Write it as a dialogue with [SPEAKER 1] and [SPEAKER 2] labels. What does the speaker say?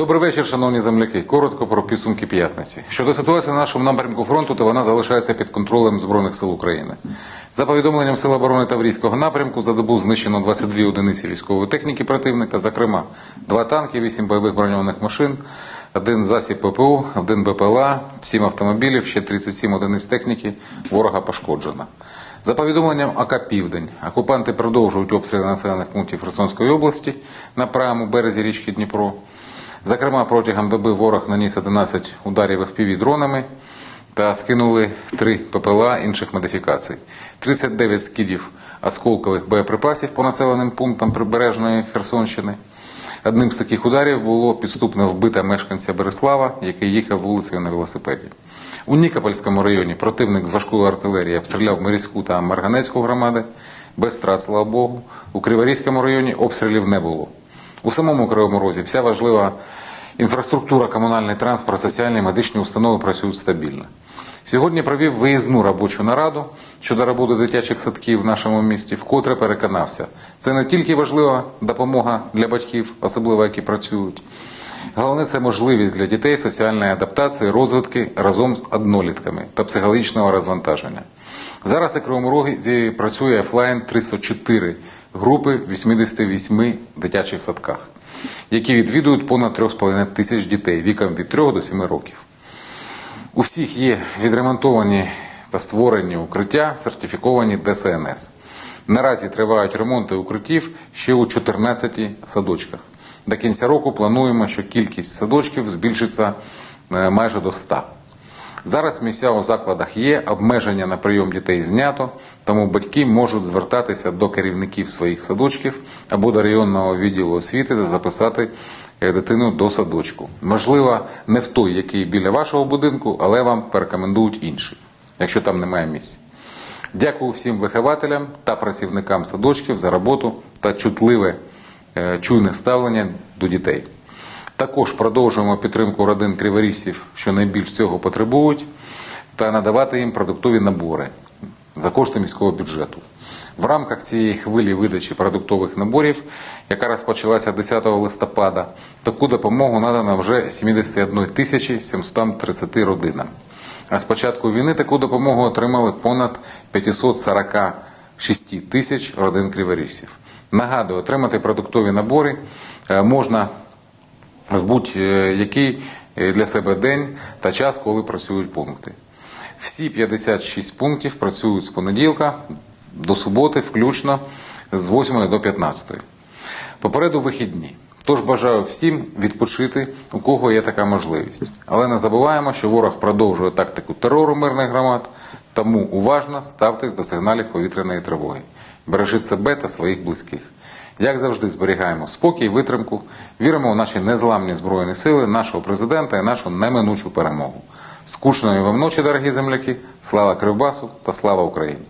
[SPEAKER 1] Добрий вечір, шановні земляки. Коротко про підсумки п'ятниці. Щодо ситуації на нашому напрямку фронту, то вона залишається під контролем Збройних сил України. За повідомленням Сил оборони Таврійського напрямку, за добу знищено 22 одиниці військової техніки противника, зокрема, два танки, 8 бойових броньованих машин, один засіб ППО, один БПЛА, 7 автомобілів, ще 37 одиниць техніки ворога пошкоджено. За повідомленням АК «Південь», окупанти продовжують обстріли населених пунктів Херсонської області на правому березі річки Дніпро. Зокрема, протягом доби ворог наніс 11 ударів FPV дронами та скинули 3 ППЛА інших модифікацій, 39 скидів осколкових боєприпасів по населеним пунктам прибережної Херсонщини. Одним з таких ударів було підступно вбита мешканця Береслава, який їхав вулицею на велосипеді. У Нікопольському районі противник з важкої артилерії обстріляв Мирську та Марганецьку громади без страт, слава Богу. У Криворізькому районі обстрілів не було. У самому Кривому Розі вся важлива інфраструктура, комунальний транспорт, соціальні медичні установи працюють стабільно. Сьогодні провів виїзну робочу нараду щодо роботи дитячих садків в нашому місті, вкотре переконався. Це не тільки важлива допомога для батьків, особливо які працюють. Головне це можливість для дітей соціальної адаптації, розвитки разом з однолітками та психологічного розвантаження. Зараз у Кривому Розі працює офлайн 304 групи в 88 дитячих садках, які відвідують понад 3,5 тисяч дітей віком від 3 до 7 років. У всіх є відремонтовані та створені укриття, сертифіковані ДСНС. Наразі тривають ремонти укриттів ще у 14 садочках. До кінця року плануємо, що кількість садочків збільшиться е, майже до 100. Зараз місця у закладах є, обмеження на прийом дітей знято, тому батьки можуть звертатися до керівників своїх садочків або до районного відділу освіти та записати е, дитину до садочку. Можливо, не в той, який біля вашого будинку, але вам порекомендують інший, якщо там немає місць. Дякую всім вихователям та працівникам садочків за роботу та чутливе, е, чуйне ставлення до дітей. Також продовжуємо підтримку родин криворіжців, що найбільш цього потребують, та надавати їм продуктові набори за кошти міського бюджету. В рамках цієї хвилі видачі продуктових наборів, яка розпочалася 10 листопада, таку допомогу надано вже 71 тисячі 730 родинам. А з початку війни таку допомогу отримали понад 546 тисяч родин криворіжців. Нагадую, отримати продуктові набори е, можна в будь-який е, для себе день та час, коли працюють пункти. Всі 56 пунктів працюють з понеділка до суботи, включно з 8 до 15. Попереду вихідні. Тож бажаю всім відпочити, у кого є така можливість. Але не забуваємо, що ворог продовжує тактику терору мирних громад, тому уважно ставтесь до сигналів повітряної тривоги. Бережіть себе та своїх близьких. Як завжди, зберігаємо спокій, витримку, віримо у наші незламні збройні сили, нашого президента і нашу неминучу перемогу. Скучної вам ночі, дорогі земляки! Слава Кривбасу та слава Україні!